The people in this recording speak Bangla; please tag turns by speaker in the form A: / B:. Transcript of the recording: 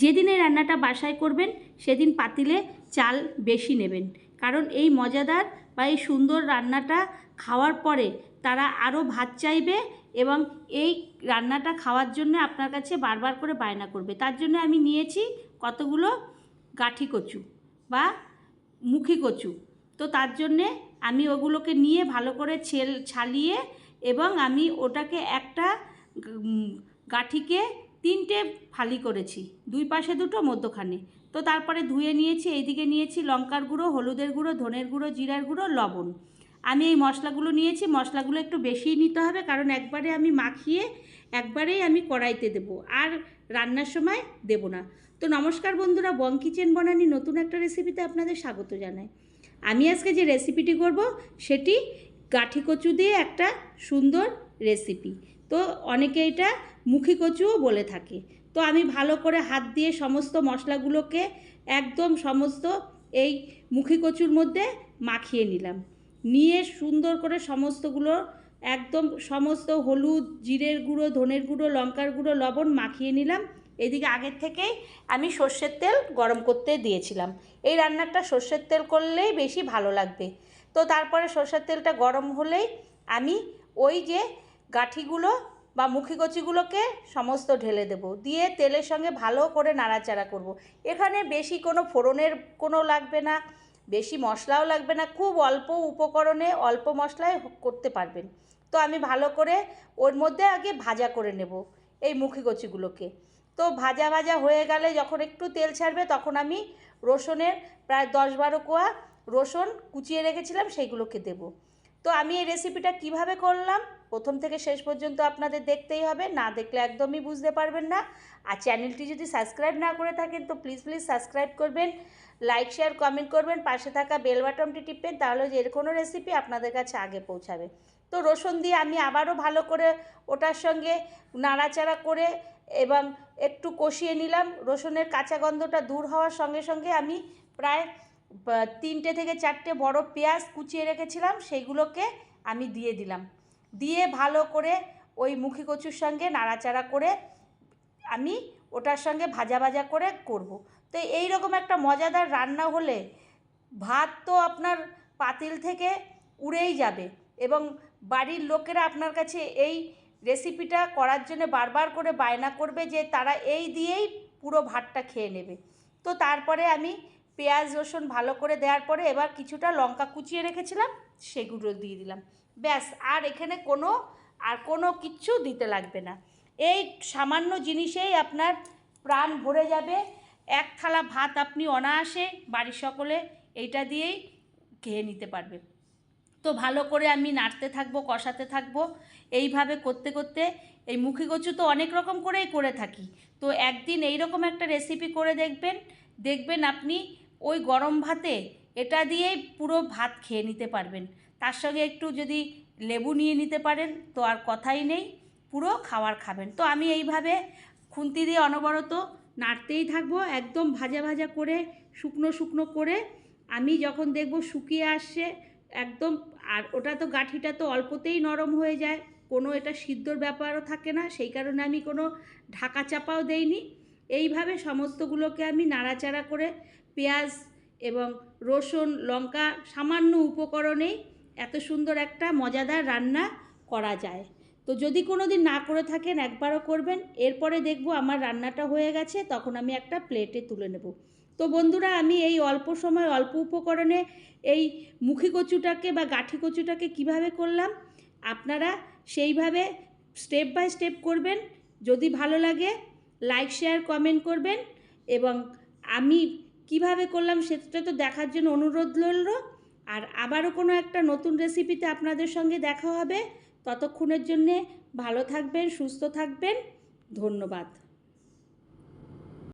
A: যেদিন রান্নাটা বাসায় করবেন, সেদিন পাতিলে চাল বেশি নেবেন। কারণ এই মজাদার বা এই সুন্দর রান্নাটা খাওয়ার পরে তারা আরও ভাত চাইবে এবং এই রান্নাটা খাওয়ার জন্য আপনার কাছে বারবার করে বায়না করবে। তার জন্য আমি নিয়েছি কতগুলো গাঠি কচু বা মুখী কচু। তো তার জন্যে আমি ওগুলোকে নিয়ে ভালো করে ছেল, ছালিয়ে এবং আমি ওটাকে একটা গাঠিকে তিনটে ফালি করেছি, দুই পাশে দুটো মধ্যখানে। তো তারপরে ধুয়ে নিয়েছি, এইদিকে নিয়েছি লঙ্কার গুঁড়ো, হলুদের গুঁড়ো, ধনের গুঁড়ো, জিরার গুঁড়ো, লবণ। আমি এই মশলাগুলো নিয়েছি, মশলাগুলো একটু বেশিই নিতে হবে কারণ একবারে আমি মাখিয়ে একবারেই আমি কড়াইতে দেব, আর রান্নার সময় দেব না। তো নমস্কার বন্ধুরা, বং কিচেন বনানি নতুন একটা রেসিপিতে আপনাদের স্বাগত জানাই। আমি আজকে যে রেসিপিটি করব, সেটি গাঠি কচু দিয়ে একটা সুন্দর রেসিপি। তো অনেকে এটা মুখী কচুও বলে থাকে। তো আমি ভালো করে হাত দিয়ে সমস্ত মশলাগুলোকে একদম সমস্ত এই মুখী কচুর মধ্যে মাখিয়ে নিলাম। নিয়ে সুন্দর করে সমস্তগুলো একদম সমস্ত হলুদ, জিরের গুঁড়ো, ধনের গুঁড়ো, লঙ্কার গুঁড়ো, লবণ মাখিয়ে নিলাম। এদিকে আগের থেকেই আমি সর্ষের তেল গরম করতে দিয়েছিলাম। এই রান্নাটা সর্ষের তেল করলেই বেশি ভালো লাগবে। তো তারপরে সর্ষের তেলটা গরম হলেই আমি ওই যে গাঠিগুলো বা মুখি কচিগুলোকে সমস্ত ঢেলে দেব। দিয়ে তেলের সঙ্গে ভালো করে নাড়াচাড়া করব। এখানে বেশি কোনো ফোড়নের কোনো লাগবে না, বেশি মশলাও লাগবে না, খুব অল্প উপকরণে অল্প মশলায় করতে পারবেন। তো আমি ভালো করে ওর মধ্যে আগে ভাজা করে নেব এই মুখি কচিগুলোকে তো ভাজা ভাজা হয়ে গেলে যখন একটু তেল ছাড়বে তখন আমি রসুনের প্রায় দশ বারো কোয়া রসুন কুচিয়ে রেখেছিলাম সেইগুলোকে দেবো। তো আমি এই রেসিপিটা কীভাবে করলাম? প্রথম থেকে শেষ পর্যন্ত আপনাদের দেখতেই হবে, না দেখলে একদমই বুঝতে পারবেন না। আর চ্যানেলটি যদি সাবস্ক্রাইব না করে থাকেন, তো প্লিজ প্লিজ সাবস্ক্রাইব করবেন লাইক শেয়ার কমেন্ট করবেন, পাশে থাকা বেল বাটনটি টিপবেন, তাহলে যে কোনো রেসিপি আপনাদের কাছে আগে পৌঁছাবে। তো রসুন দিয়ে আমি আবারও ভালো করে ওটার সঙ্গে নাড়াচাড়া করে এবং একটু কষিয়ে নিলাম। রসুনের কাঁচা গন্ধটা দূর হওয়ার সঙ্গে সঙ্গে আমি প্রায় তিনটে থেকে চারটে বড় পেঁয়াজ কুচিয়ে রেখেছিলাম সেইগুলোকে আমি দিয়ে দিলাম দিয়ে ভালো করে ওই মুখি কচুর সঙ্গে নাড়াচাড়া করে আমি ওটার সঙ্গে ভাজা ভাজা করে করব। তো এই রকম একটা মজাদার রান্না হলে ভাত তো আপনার পাতিল থেকে উড়েই যাবে এবং বাড়ির লোকেরা আপনার কাছে এই রেসিপিটা করার জন্য বারবার করে বায়না করবে যে তারা এই দিয়েই পুরো ভাতটা খেয়ে নেবে তো তারপরে আমি পেঁয়াজ রসুন ভালো করে দেওয়ার পরে এবার কিছুটা লঙ্কা কুচিয়ে রেখেছিলাম, সেগুলো দিয়ে দিলাম। ব্যাস, আর এখানে কোনো, আর কোনো কিচ্ছু দিতে লাগবে না। এই সামান্য জিনিসেই আপনার প্রাণ ভরে যাবে। এক থালা ভাত আপনি অনায়াসে বাড়ির সকলে এইটা দিয়েই খেয়ে নিতে পারবে। তো ভালো করে আমি নাড়তে থাকব, কষাতে থাকব। এইভাবে করতে করতে এই মুখি কচু তো অনেক রকম করেই করে থাকি। তো একদিন এই রকম একটা রেসিপি করে দেখবেন। দেখবেন আপনি ওই গরম ভাতে এটা দিয়েই পুরো ভাত খেয়ে নিতে পারবেন। তার সঙ্গে একটু যদি লেবু নিয়ে নিতে পারেন, তো আর কথাই নেই, পুরো খাবার খাবেন। তো আমি এইভাবে খুন্তি দিয়ে অনবরত নাড়তেই থাকব, একদম ভাজা ভাজা করে, শুকনো শুকনো করে। আমি যখন দেখব শুকিয়ে আসছে, একদম, আর ওটা তো গাঠিটা তো অল্পতেই নরম হয়ে যায়, কোনো এটা সিদ্ধর ব্যাপারও থাকে না, সেই কারণে আমি কোনো ঢাকা চাপাও দেইনি। এইভাবে সমস্তগুলোকে আমি নাড়াচাড়া করে পেঁয়াজ এবং রসুন, লঙ্কা সামান্য উপকরণেই এত সুন্দর একটা মজাদার রান্না করা যায়। তো যদি কোনো দিন না করে থাকেন, একবারও করবেন। এরপরে দেখব আমার রান্নাটা হয়ে গেছে, তখন আমি একটা প্লেটে তুলে নেব। তো বন্ধুরা, আমি এই অল্প সময়, অল্প উপকরণে এই মুখি কচুটাকে বা গাঠি কচুটাকে কীভাবে করলাম, আপনারা সেইভাবে স্টেপ বাই স্টেপ করবেন। যদি ভালো লাগে, লাইক, শেয়ার, কমেন্ট করবেন এবং আমি কীভাবে করলাম সেটা তো দেখার জন্য অনুরোধ রইল। আর আবারও কোনো একটা নতুন রেসিপিতে আপনাদের সঙ্গে দেখা হবে। ততক্ষণের জন্যে ভালো থাকবেন, সুস্থ থাকবেন। ধন্যবাদ।